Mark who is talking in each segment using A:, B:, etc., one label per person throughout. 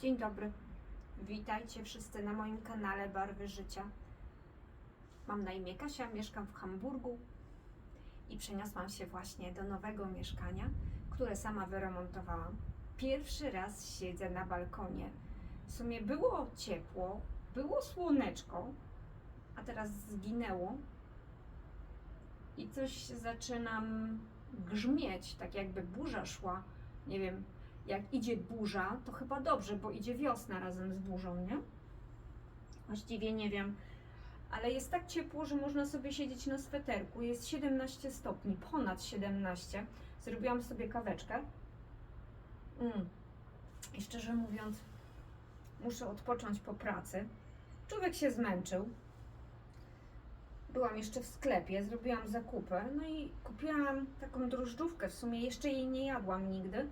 A: Dzień dobry. Witajcie wszyscy na moim kanale Barwy Życia. Mam na imię Kasia, mieszkam w Hamburgu i przeniosłam się właśnie do nowego mieszkania, które sama wyremontowałam. Pierwszy raz siedzę na balkonie. W sumie było ciepło, było słoneczko, a teraz zginęło i coś zaczynam grzmieć, tak jakby burza szła. Nie wiem, jak idzie burza, to chyba dobrze, bo idzie wiosna razem z burzą, nie? Właściwie nie wiem, ale jest tak ciepło, że można sobie siedzieć na sweterku. Jest 17 stopni, ponad 17. Zrobiłam sobie kaweczkę. Mm. I szczerze mówiąc, muszę odpocząć po pracy. Człowiek się zmęczył. Byłam jeszcze w sklepie, zrobiłam zakupy, no i kupiłam taką drożdżówkę. W sumie jeszcze jej nie jadłam nigdy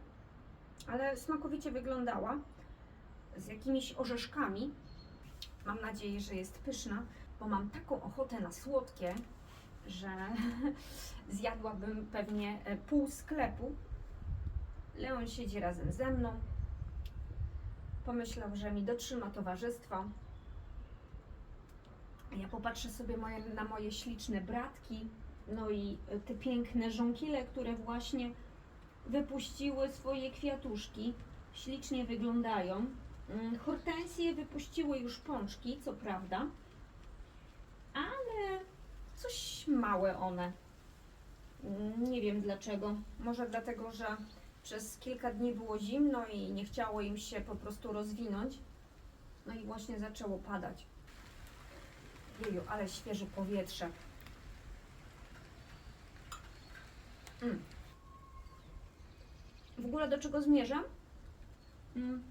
A: ale smakowicie wyglądała z jakimiś orzeszkami. Mam nadzieję, że jest pyszna, bo mam taką ochotę na słodkie, że zjadłabym pewnie e, pół sklepu. Leon siedzi razem ze mną. Pomyślał, że mi dotrzyma towarzystwa. Ja popatrzę sobie moje, na moje śliczne bratki, no i e, te piękne żonkile, które właśnie wypuściły swoje kwiatuszki. Ślicznie wyglądają. Mm, Hortensje wypuściły już pączki, co prawda, ale coś małe one. Mm, Nie wiem dlaczego. Może dlatego, że przez kilka dni było zimno i nie chciało im się po prostu rozwinąć. No i właśnie zaczęło padać. Jeju, ale świeże powietrze. Mm. W ogóle do czego zmierzam? Mm,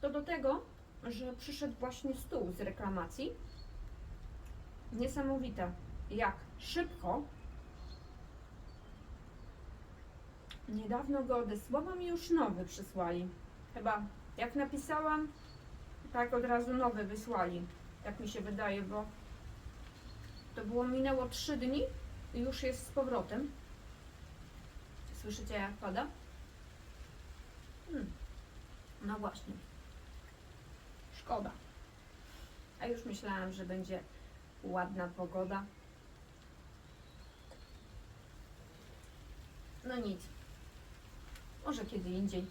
A: To do tego, że przyszedł właśnie stół z reklamacji. Niesamowite, jak szybko. Niedawno go odesłałam i już nowy przysłali. Chyba jak napisałam, tak od razu nowy wysłali. Jak mi się wydaje, bo to było minęło 3 dni i już jest z powrotem. Słyszycie jak pada? Hmm. No właśnie. Szkoda. A już myślałam, że będzie ładna pogoda. No nic. Może kiedy indziej.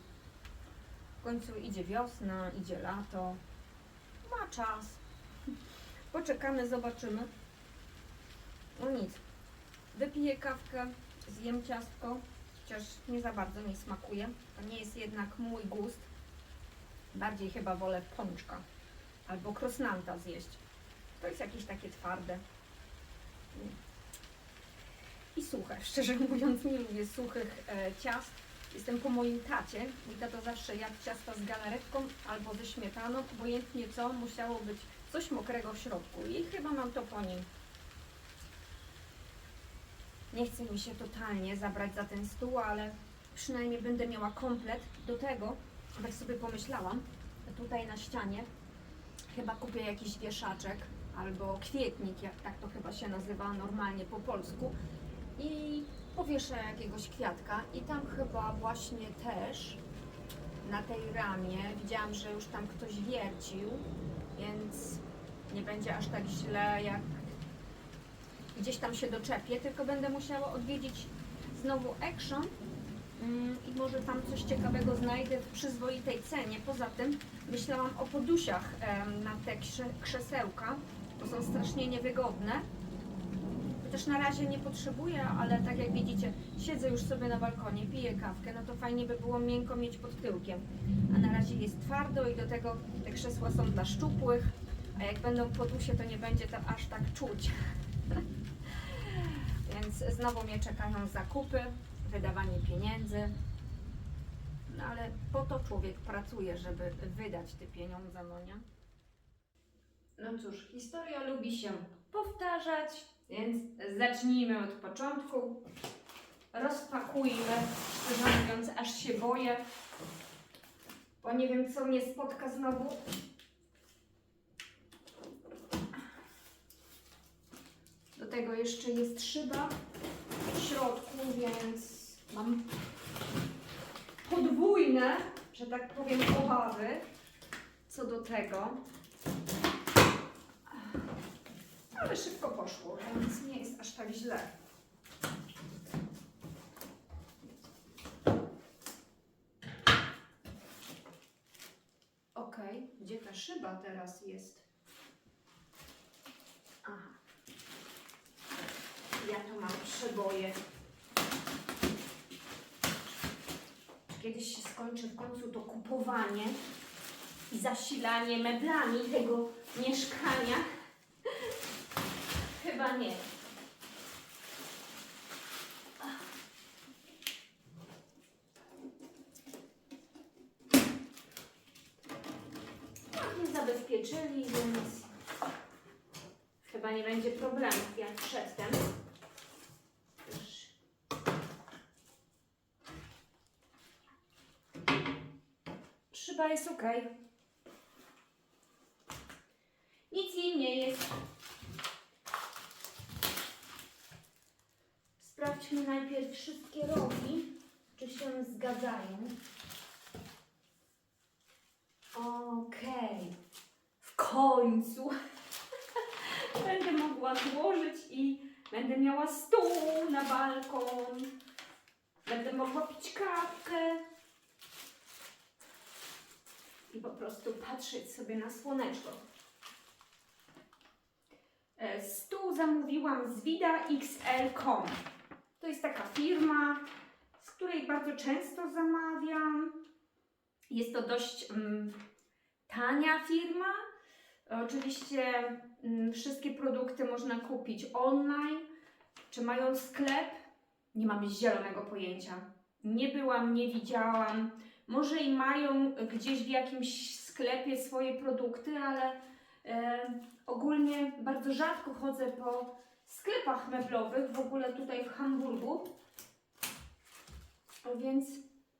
A: W końcu idzie wiosna, idzie lato. Ma czas. Poczekamy, zobaczymy. No nic. Wypiję kawkę, zjem ciastko, chociaż nie za bardzo mi smakuje. To nie jest jednak mój gust. Bardziej chyba wolę pączka albo krosnanta zjeść. To jest jakieś takie twarde. I suche. Szczerze mówiąc, nie lubię suchych e, ciast. Jestem po moim tacie. Mój tato zawsze jadł ciasta z galaretką albo ze śmietaną. Obojętnie co, musiało być coś mokrego w środku. I chyba mam to po nim. Nie chce mi się totalnie zabrać za ten stół, ale przynajmniej będę miała komplet. Do tego, tak sobie pomyślałam, tutaj na ścianie chyba kupię jakiś wieszaczek albo kwietnik, jak tak to chyba się nazywa normalnie po polsku. I powieszę jakiegoś kwiatka i tam chyba właśnie też na tej ramie widziałam, że już tam ktoś wiercił, więc nie będzie aż tak źle jak gdzieś tam się doczepię, tylko będę musiała odwiedzić znowu Action mm, i może tam coś ciekawego znajdę w przyzwoitej cenie. Poza tym myślałam o podusiach na te krze krzesełka, bo są strasznie niewygodne. Chociaż na razie nie potrzebuję, ale tak jak widzicie, siedzę już sobie na balkonie, piję kawkę, no to fajnie by było miękko mieć pod tyłkiem. A na razie jest twardo i do tego te krzesła są dla szczupłych, a jak będą podusie, to nie będzie to aż tak czuć. Więc znowu mnie czekają zakupy, wydawanie pieniędzy. No ale po to człowiek pracuje, żeby wydać te pieniądze, no nie? No cóż, historia lubi się powtarzać, więc zacznijmy od początku. Rozpakujmy, szczerze mówiąc, aż się boję, bo nie wiem, co mnie spotka znowu. Tego jeszcze jest szyba w środku, więc mam podwójne, że tak powiem, obawy. co do tego. Ale szybko poszło, więc nie jest aż tak źle. Okej, gdzie ta szyba teraz jest? Aha. Ja tu mam przeboje. Kiedyś się skończy w końcu to kupowanie i zasilanie meblami tego mieszkania? Chyba nie. Zabezpieczyli, więc chyba nie będzie problemów jak przedtem. Już. Szyba jest ok. Nic jej nie jest. Sprawdźmy najpierw wszystkie rogi, czy się zgadzają. Okej. W końcu będę mogła złożyć i będę miała stół na balkon. Będę mogła pić kawkę i po prostu patrzeć sobie na słoneczko. E, Stół zamówiłam z Vida XL.com. To jest taka firma, z której bardzo często zamawiam. Jest to dość mm, tania firma. Oczywiście mm, wszystkie produkty można kupić online. Czy mają sklep? Nie mam zielonego pojęcia. Nie byłam, nie widziałam. Może i mają gdzieś w jakimś sklepie swoje produkty, ale e, ogólnie bardzo rzadko chodzę po sklepach meblowych, w ogóle tutaj w Hamburgu. Więc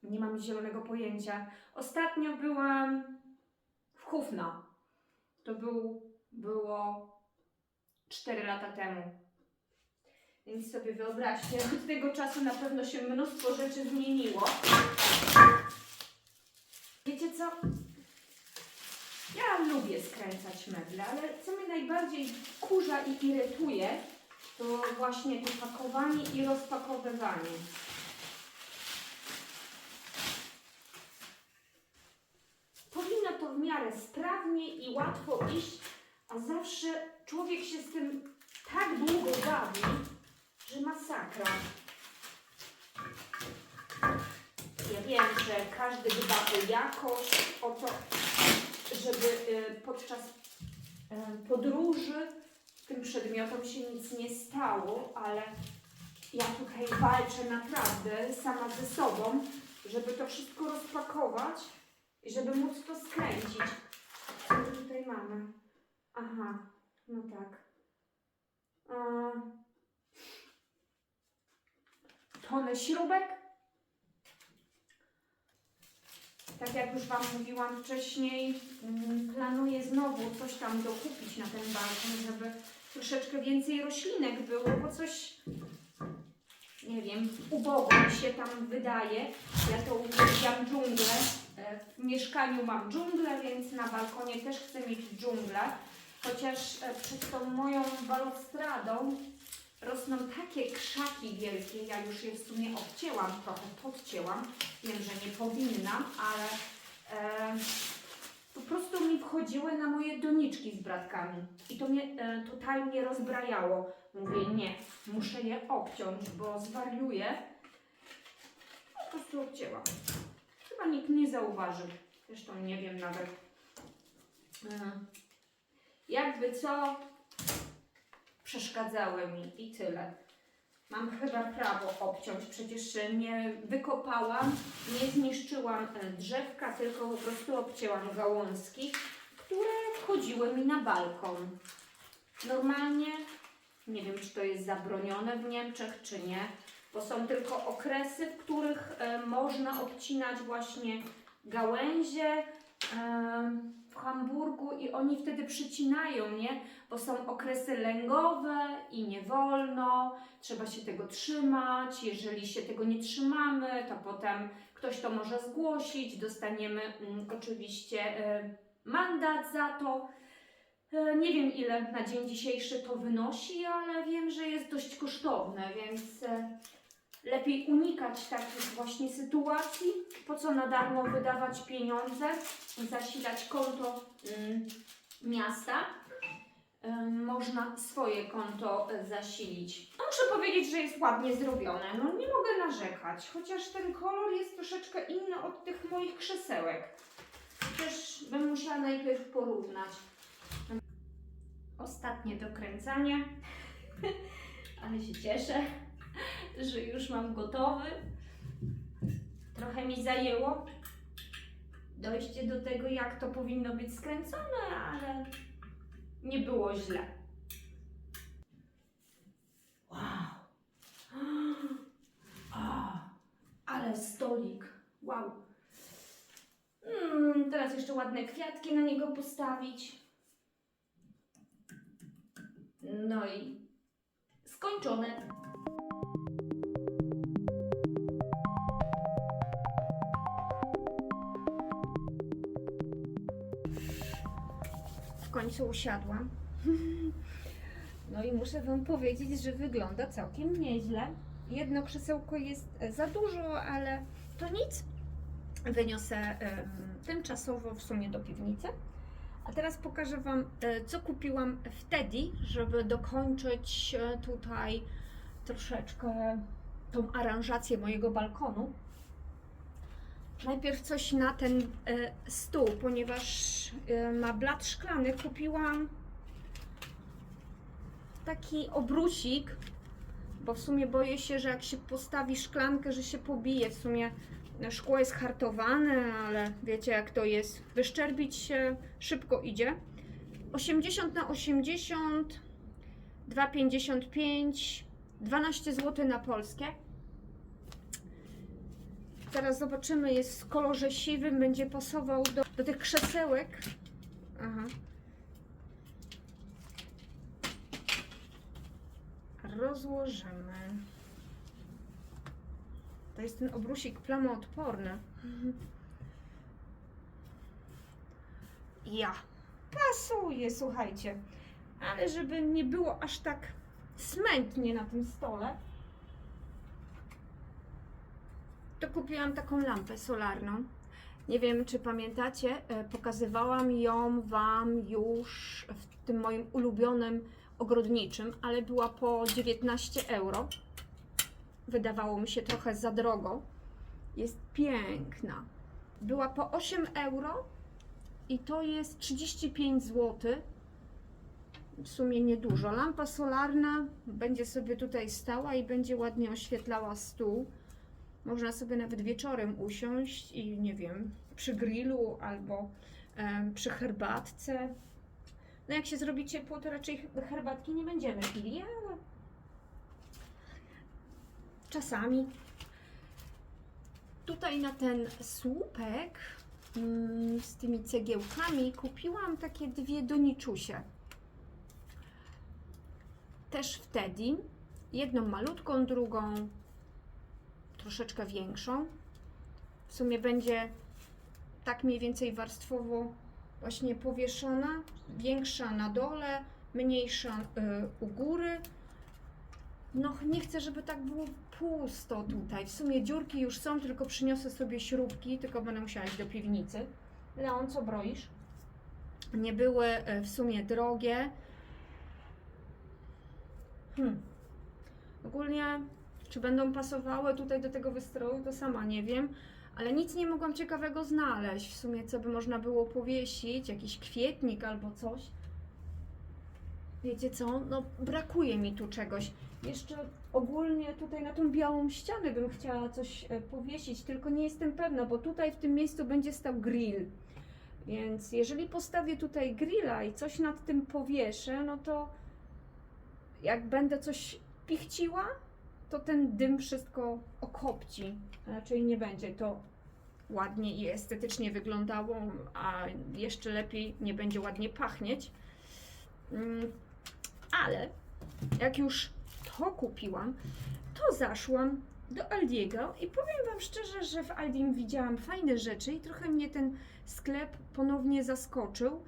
A: nie mam zielonego pojęcia. Ostatnio byłam w Hufna. To był, było 4 lata temu. Więc sobie wyobraźcie, od tego czasu na pewno się mnóstwo rzeczy zmieniło. Co? Ja lubię skręcać meble, ale co mnie najbardziej kurza i irytuje, to właśnie to pakowanie i rozpakowywanie. Powinno to w miarę sprawnie i łatwo iść, a zawsze człowiek się z tym tak długo bawi, że masakra. Ja wiem, że każdy dba o jakość, o to, żeby y, podczas y, podróży tym przedmiotom się nic nie stało, ale ja tutaj walczę naprawdę sama ze sobą, żeby to wszystko rozpakować i żeby móc to skręcić. Co tutaj mamy? Aha, no tak. Tonę śrubek. Tak jak już Wam mówiłam wcześniej, mm, planuję znowu coś tam dokupić na ten balkon, żeby troszeczkę więcej roślinek było, bo coś, nie wiem, ubogo mi się tam wydaje. Ja to uwielbiam dżunglę. E, W mieszkaniu mam dżunglę, więc na balkonie też chcę mieć dżunglę. Chociaż e, przed tą moją balustradą rosną takie krzaki wielkie, ja już je w sumie obcięłam, trochę podcięłam, wiem, że nie powinnam, ale e, po prostu mi wchodziły na moje doniczki z bratkami i to mnie e, totalnie rozbrajało. Mówię, nie, muszę je obciąć, bo zwariuję. Po prostu obcięłam. Chyba nikt nie zauważy, zresztą nie wiem nawet. E, jakby co, przeszkadzały mi i tyle. Mam chyba prawo obciąć, przecież nie wykopałam, nie zniszczyłam e, drzewka, tylko po prostu obcięłam gałązki, które wchodziły mi na balkon. Normalnie, nie wiem czy to jest zabronione w Niemczech, czy nie, bo są tylko okresy, w których e, można obcinać właśnie gałęzie e, Hamburgu i oni wtedy przycinają, nie? Bo są okresy lęgowe i nie wolno, trzeba się tego trzymać. Jeżeli się tego nie trzymamy, to potem ktoś to może zgłosić, dostaniemy mm, oczywiście e, mandat za to. E, Nie wiem ile na dzień dzisiejszy to wynosi, ale wiem, że jest dość kosztowne, więc e, lepiej unikać takich właśnie sytuacji. Po co na darmo wydawać pieniądze, zasilać konto mm, miasta? Można swoje konto e, zasilić. Muszę powiedzieć, że jest ładnie zrobione. No nie mogę narzekać, chociaż ten kolor jest troszeczkę inny od tych moich krzesełek. Też bym musiała najpierw porównać. Ostatnie dokręcanie. Ale się cieszę, że już mam gotowy. Trochę mi zajęło dojście do tego, jak to powinno być skręcone, ale nie było źle. Wow. A, ale stolik. Wow. Mm, teraz jeszcze ładne kwiatki na niego postawić. No i skończone. Końcu usiadłam. No i muszę Wam powiedzieć, że wygląda całkiem nieźle. Jedno krzesełko jest e, za dużo, ale to nic. Wyniosę tymczasowo w sumie do piwnicy. A teraz pokażę Wam, e, co kupiłam wtedy, żeby dokończyć e, tutaj troszeczkę tą aranżację mojego balkonu. Najpierw coś na ten e, stół, ponieważ e, ma blat szklany. Kupiłam taki obrusik, bo w sumie boję się, że jak się postawi szklankę, że się pobije. W sumie szkło jest hartowane, ale wiecie jak to jest. Wyszczerbić się szybko idzie. 80 na 80, 2,55, 12 zł na polskie. Teraz zobaczymy, jest w kolorze siwym, będzie pasował do, do tych krzesełek. Aha. Rozłożymy. To jest ten obrusik plamoodporny. Ja. Pasuje, słuchajcie. Ale żeby nie było aż tak smętnie na tym stole, to kupiłam taką lampę solarną. Nie wiem, czy pamiętacie, e, pokazywałam ją Wam już w tym moim ulubionym ogrodniczym, ale była po 19 euro. Wydawało mi się trochę za drogo. Jest piękna. Była po 8 euro i to jest 35 zł. W sumie niedużo. Lampa solarna będzie sobie tutaj stała i będzie ładnie oświetlała stół. Można sobie nawet wieczorem usiąść i nie wiem, przy grillu albo przy herbatce. No jak się zrobi ciepło, to raczej herbatki nie będziemy pili, ale czasami. Tutaj na ten słupek mm, z tymi cegiełkami kupiłam takie dwie doniczusie. Też wtedy. Jedną malutką, drugą troszeczkę większą. W sumie będzie tak mniej więcej warstwowo właśnie powieszona, większa na dole, mniejsza y, u góry. No nie chcę, żeby tak było pusto tutaj. W sumie dziurki już są, tylko przyniosę sobie śrubki, tylko będę musiała iść do piwnicy. Leon, co broisz? Nie były y, w sumie drogie. Hmm. Ogólnie, czy będą pasowały tutaj do tego wystroju, to sama nie wiem ale nic nie mogłam ciekawego znaleźć. W sumie, co by można było powiesić, jakiś kwietnik albo coś. Wiecie co? No, brakuje mi tu czegoś. Jeszcze ogólnie tutaj na tą białą ścianę bym chciała coś e, powiesić, tylko nie jestem pewna, bo tutaj w tym miejscu będzie stał grill. Więc jeżeli postawię tutaj grilla i coś nad tym powieszę, no to jak będę coś pichciła, to ten dym wszystko okopci. Raczej nie będzie to ładnie i estetycznie wyglądało, a jeszcze lepiej nie będzie ładnie pachnieć. Mm, Ale jak już to kupiłam, to zaszłam do Aldiego i powiem Wam szczerze, że w Aldim widziałam fajne rzeczy i trochę mnie ten sklep ponownie zaskoczył,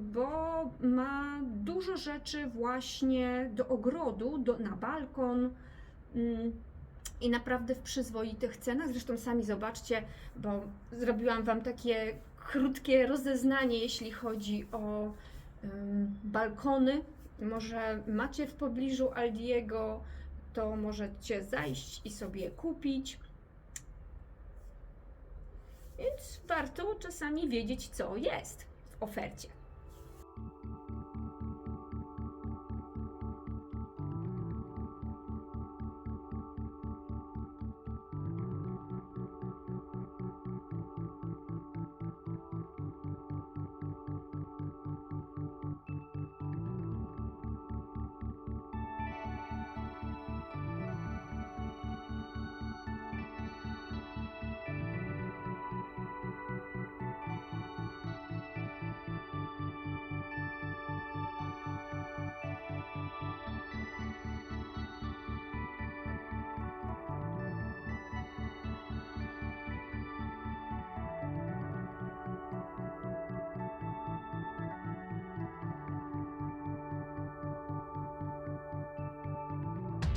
A: bo ma dużo rzeczy właśnie do ogrodu, do, na balkon. Mm, I naprawdę w przyzwoitych cenach. Zresztą sami zobaczcie, bo zrobiłam Wam takie krótkie rozeznanie, jeśli chodzi o balkony. Może macie w pobliżu Aldiego, to możecie zajść i sobie kupić. Więc warto czasami wiedzieć, co jest w ofercie.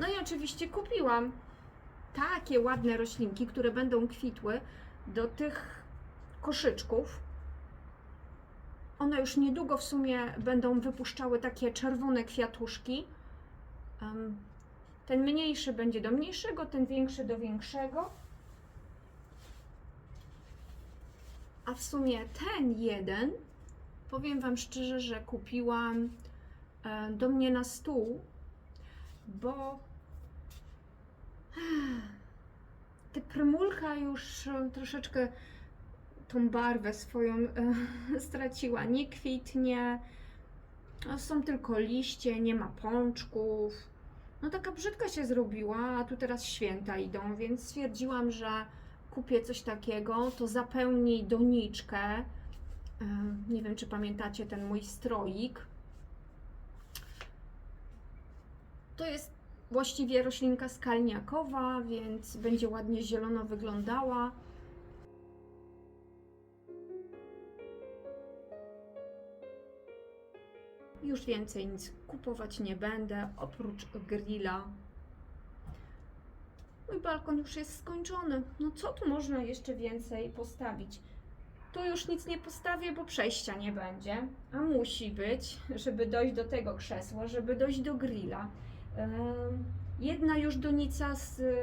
A: No i oczywiście kupiłam takie ładne roślinki, które będą kwitły do tych koszyczków. One już niedługo w sumie będą wypuszczały takie czerwone kwiatuszki. Ten mniejszy będzie do mniejszego, ten większy do większego. A w sumie ten jeden, powiem Wam szczerze, że kupiłam e, do mnie na stół, bo ta prymulka już troszeczkę tą barwę swoją e, straciła. Nie kwitnie, a są tylko liście, nie ma pączków. No taka brzydka się zrobiła, a tu teraz święta idą, więc stwierdziłam, że kupię coś takiego, to zapełni doniczkę. E, Nie wiem, czy pamiętacie ten mój stroik. To jest właściwie roślinka skalniakowa, więc będzie ładnie zielono wyglądała. Już więcej nic kupować nie będę, oprócz grilla. Mój balkon już jest skończony. No co tu można jeszcze więcej postawić? Tu już nic nie postawię, bo przejścia nie będzie, a musi być, żeby dojść do tego krzesła, żeby dojść do grilla. Jedna już donica z y,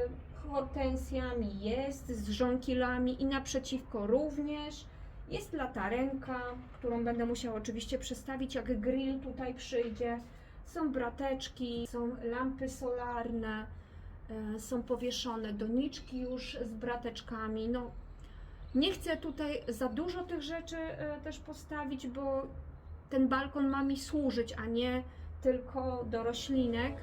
A: hortensjami jest, z żonkilami i naprzeciwko również. Jest latarenka, którą będę musiała oczywiście przestawić, jak grill tutaj przyjdzie. Są brateczki, są lampy solarne, e, są powieszone doniczki już z brateczkami. No, nie chcę tutaj za dużo tych rzeczy e, też postawić, bo ten balkon ma mi służyć, a nie tylko do roślinek.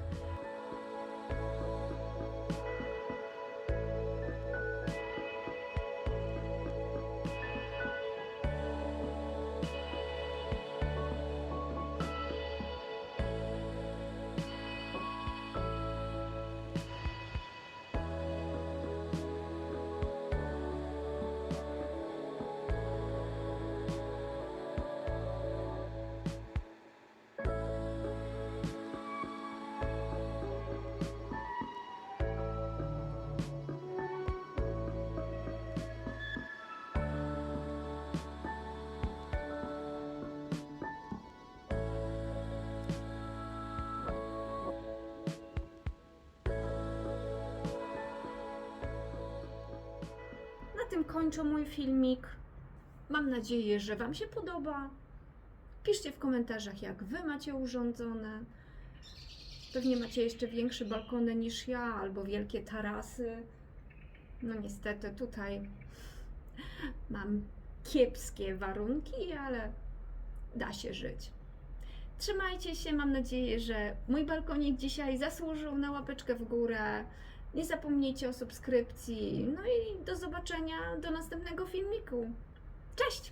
A: Tym kończę mój filmik. Mam nadzieję, że Wam się podoba. Piszcie w komentarzach, jak Wy macie urządzone. Pewnie macie jeszcze większe balkony niż ja, albo wielkie tarasy. No niestety tutaj mam kiepskie warunki, ale da się żyć. Trzymajcie się, mam nadzieję, że mój balkonik dzisiaj zasłużył na łapeczkę w górę. Nie zapomnijcie o subskrypcji. No i do zobaczenia do następnego filmiku. Cześć!